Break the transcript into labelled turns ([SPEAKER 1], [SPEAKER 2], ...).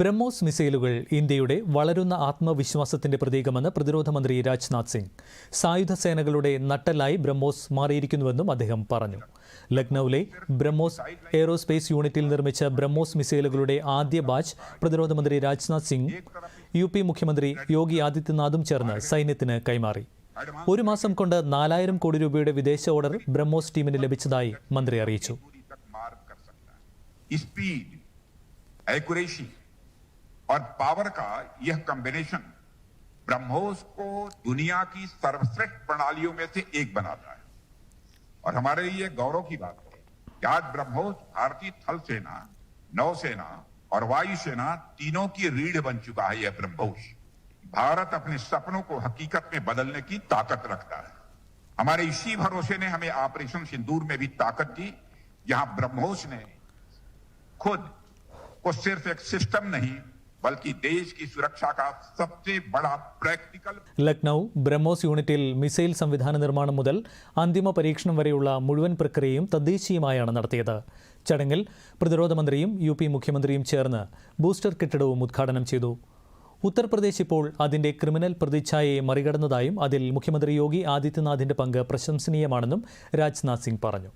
[SPEAKER 1] ബ്രഹ്മോസ് മിസൈലുകൾ ഇന്ത്യയുടെ വളരുന്ന ആത്മവിശ്വാസത്തിന്റെ പ്രതീകമെന്ന് പ്രതിരോധ മന്ത്രി രാജ്നാഥ് സിംഗ്. സായുധ സേനകളുടെ നട്ടലായി ബ്രഹ്മോസ് മാറിയിരിക്കുന്നുവെന്നും അദ്ദേഹം പറഞ്ഞു. ലക്നൌവിലെ ബ്രഹ്മോസ് എയറോസ്പേസ് യൂണിറ്റിൽ നിർമ്മിച്ച ബ്രഹ്മോസ് മിസൈലുകളുടെ ആദ്യ ബാച്ച് പ്രതിരോധ മന്ത്രി രാജ്നാഥ് സിംഗ് യു പി മുഖ്യമന്ത്രി യോഗി ആദിത്യനാഥും ചേർന്ന് സൈന്യത്തിന് കൈമാറി. ഒരു മാസം കൊണ്ട് നാലായിരം കോടി രൂപയുടെ വിദേശ ഓർഡർ ബ്രഹ്മോസ് ടീമിന് ലഭിച്ചതായി മന്ത്രി അറിയിച്ചു.
[SPEAKER 2] और पावर का यह कॉम्बिनेशन ब्रह्मोस को दुनिया की सर्वश्रेष्ठ प्रणालियों में से एक बनाता है। और हमारे लिए गौरव की बात है कि आज ब्रह्मोस भारतीय थल सेना नौसेना और वायुसेना तीनों की रीढ़ बन चुका है यह ब्रह्मोस। भारत अपने सपनों को हकीकत में बदलने की ताकत रखता है। हमारे इसी भरोसे ने हमें ऑपरेशन सिंदूर में भी ताकत दी, जहाँ ब्रह्मोस ने खुद को सिर्फ़ एक सिस्टम नहीं ബൽക്കി ദേശ് കി സുരക്ഷാ കാ സബ്സേ ബഡാ പ്രാക്ടിക്കൽ
[SPEAKER 1] ലക്നൗ ബ്രഹ്മോസ് യൂണിറ്റിൽ മിസൈൽ സംവിധാന നിർമ്മാണം മുതൽ അന്തിമ പരീക്ഷണം വരെയുള്ള മുഴുവൻ പ്രക്രിയയും തദ്ദേശീയമായാണ് നടത്തിയത്. ചടങ്ങിൽ പ്രതിരോധ മന്ത്രിയും യു പി മുഖ്യമന്ത്രിയും ചേർന്ന് ബൂസ്റ്റർ കെട്ടിടവും ഉദ്ഘാടനം ചെയ്തു. ഉത്തർപ്രദേശ് ഇപ്പോൾ അതിന്റെ ക്രിമിനൽ പ്രതിച്ഛായയെ മറികടന്നതായും അതിൽ മുഖ്യമന്ത്രി യോഗി ആദിത്യനാഥിന്റെ പങ്ക് പ്രശംസനീയമാണെന്നും രാജ്നാഥ് സിംഗ് പറഞ്ഞു.